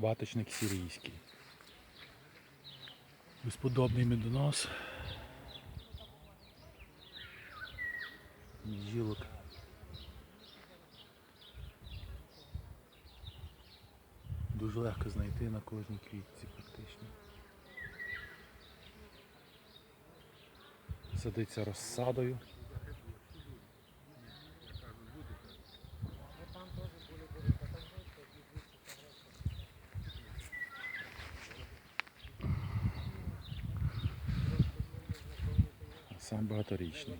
Ваточник сирійський. Безподобний медонос. Бджілок. Дуже легко знайти на кожній квітці практично. Садиться розсадою. Сам багаторічний.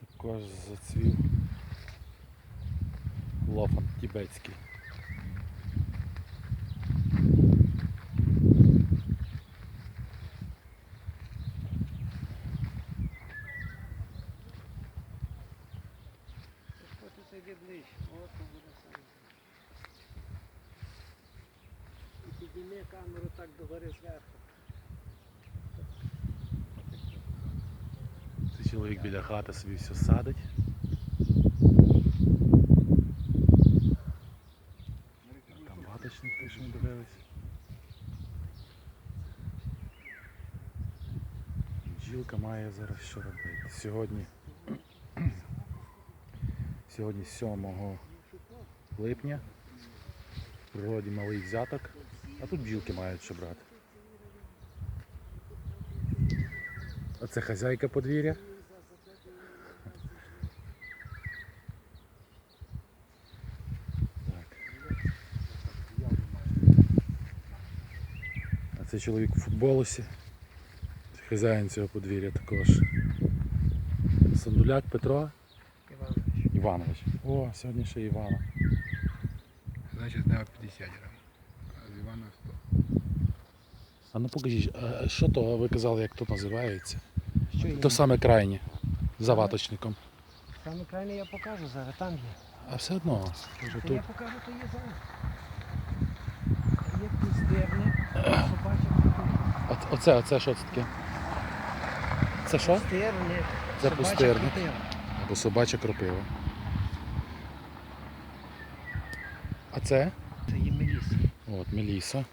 Також зацвів лофан тібетський. Хочу сиди ближче, от то буде саме. І камеру так догори зверху. Це чоловік біля хати собі все садить. Там ваточник теж ми дивились. Бджілка має зараз що робити. Сьогодні. Сьогодні 7 липня. В природі малий взяток. А тут бджілки мають що брати. Оце хазяйка подвір'я. А це чоловік у футболусі. Це Хазяїн цього подвір'я також. Сандуляк Петро Іванович. Іванович. О, сьогодні ще Івана. Значить, на 50 грам. А Івана 100. А ну покажіть, а що то ви казали, як тут називається? Що? То саме крайнє. За ваточником. Саме крайне я покажу зараз, там є. А все одно. Та тут. я покажу, то є зараз. Є пустирник, собача купила. Оце, оце, що це таке? Це що? Пустирник, Це пустирник. Або собача кропива. А це? От, Меліса.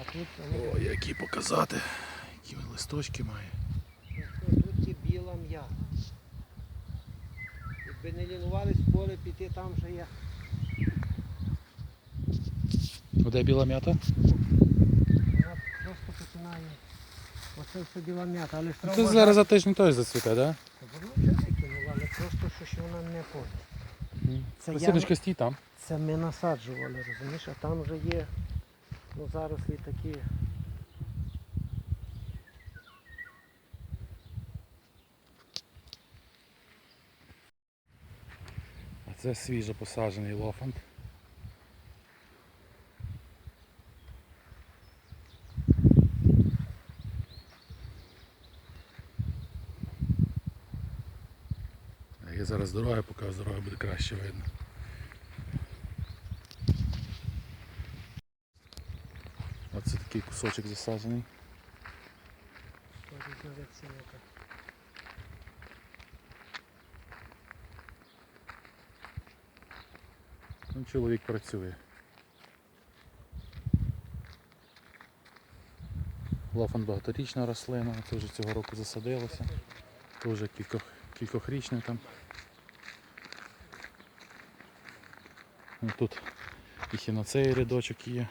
А тут, О, які показати. Які він листочки має. тут, є біла м'я. Якби не лінувались поле піти, там вже є. Де біла м'ята? Вона просто починає. Оце все біла м'ята, але ж треба Це зараз за тиждень той зацвіте, так? Воно вже викинуло, але просто що ще вона не поняла. Це я- стій там. Це ми насаджували, розумієш, а там вже є ну, зарослі такі. А це свіжо посаджений лофант. Я зараз дороги покажу, з дороги буде краще видно. Оце такий кусочок засаджений. Ну, чоловік працює. Лофан багаторічна рослина, це вже цього року засадилося. Вже кількох, кількохрічне там. Ну, тут і хіноцеї рядочок є.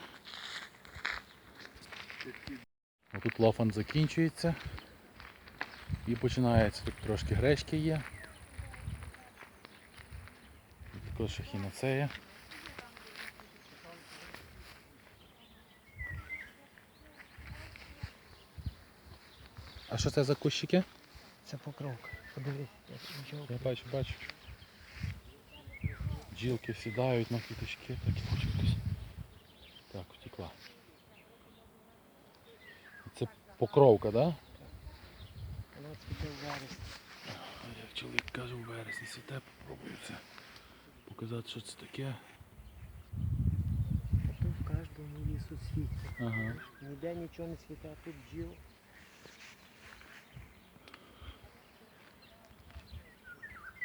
А Тут лофан закінчується. І починається. Тут трошки гречки є. Також хіноцея. А що це за кущики? Це покровка. Подивись. Я бачу, бачу. Бджілки сідають на квіточки, так і. Так, втекла. Покровка, так? Да? Вона цвіте зараз. Як чоловік каже, у вересні світе, попробую це показати, що це таке. А тут в кожному лісу світло. Ага. Ніде нічого не світає, тут бджіл.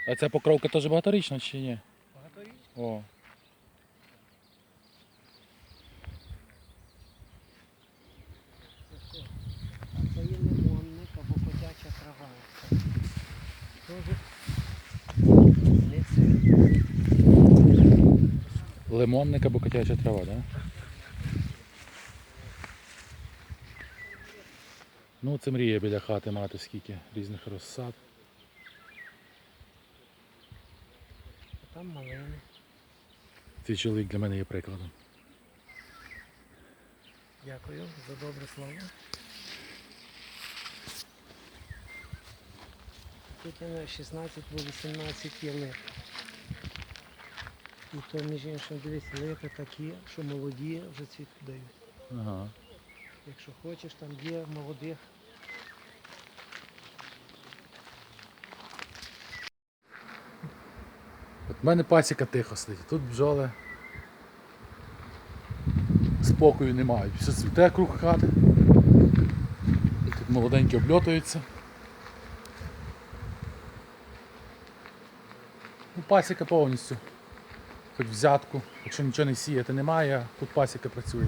А ця покровка теж багаторічна чи ні? Багаторіч? О. А це є лимонник або котяча трава. Тоже не це. Лимонник або котяча трава, так? Да? Ну, це мрія біля хати мати скільки різних розсад. А там малини. Цей чоловік для мене є прикладом. Дякую за добре слово. Тут є на 16 по 18 є лип. І то, між іншим, дивись, липи такі, що молоді вже цвіт дають. Ага. Якщо хочеш, там є молодих. От в мене пасіка тихо сидить, тут бджоли спокою не мають. Все цвіте круг хати. Тут молоденькі обльотуються. Ну, пасіка повністю. Хоч взятку, якщо нічого не сіяти немає, тут пасіка працює.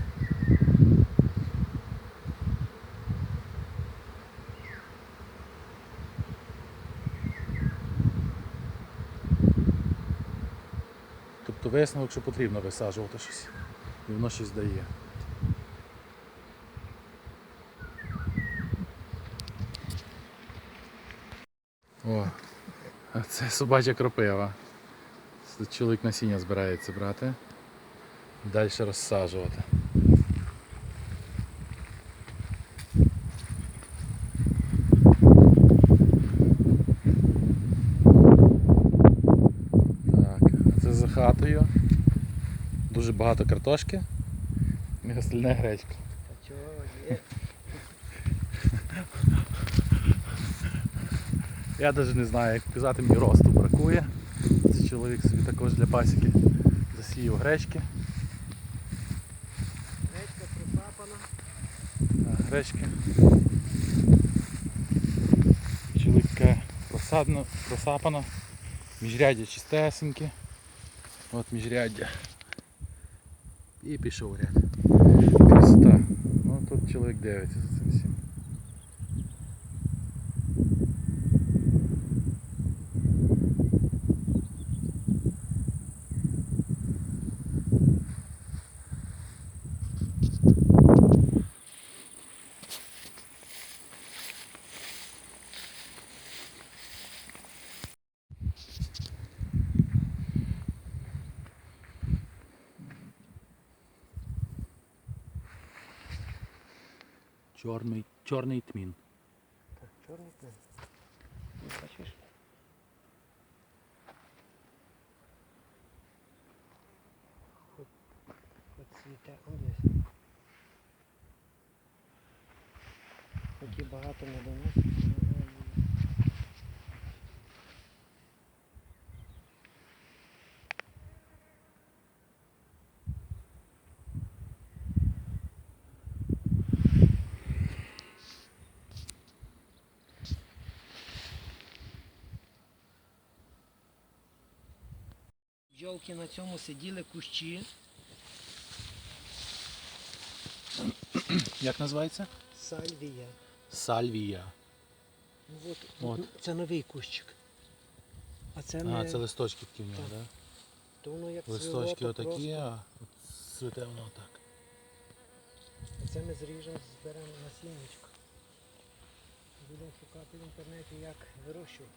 Тобто висновок, що потрібно висаджувати щось. І воно щось дає. О, це собача кропива. Тут чоловік насіння збирається брати. Далі розсаджувати. Так, а це за хатою. Дуже багато картошки і остальне гречка. Та чого є? Я навіть не знаю, як казати, мені росту бракує. Чоловік собі також для пасіки засіяв гречки. Речка присапана. Гречки. Чоловіка просадно, просапано. Міжряддя чистесеньке. От міжряддя. І пішов ряд. Красота. Ну тут чоловік дивиться Чорний, чорний тмін. Так, чорний плин. Бачиш? Хоч, світе цвіте, он. Хоч і багато не доносить. Але на цьому сиділи кущі. Як називається? Сальвія. Сальвія. Ну, от, От. ну, Це новий кущик. А це А, це листочки такі в нього, Так. так? то воно як Листочки то отакі, просто. а от цвіте воно отак. Це ми зріжемо, зберемо насіннячко. Будемо шукати в інтернеті, як вирощувати.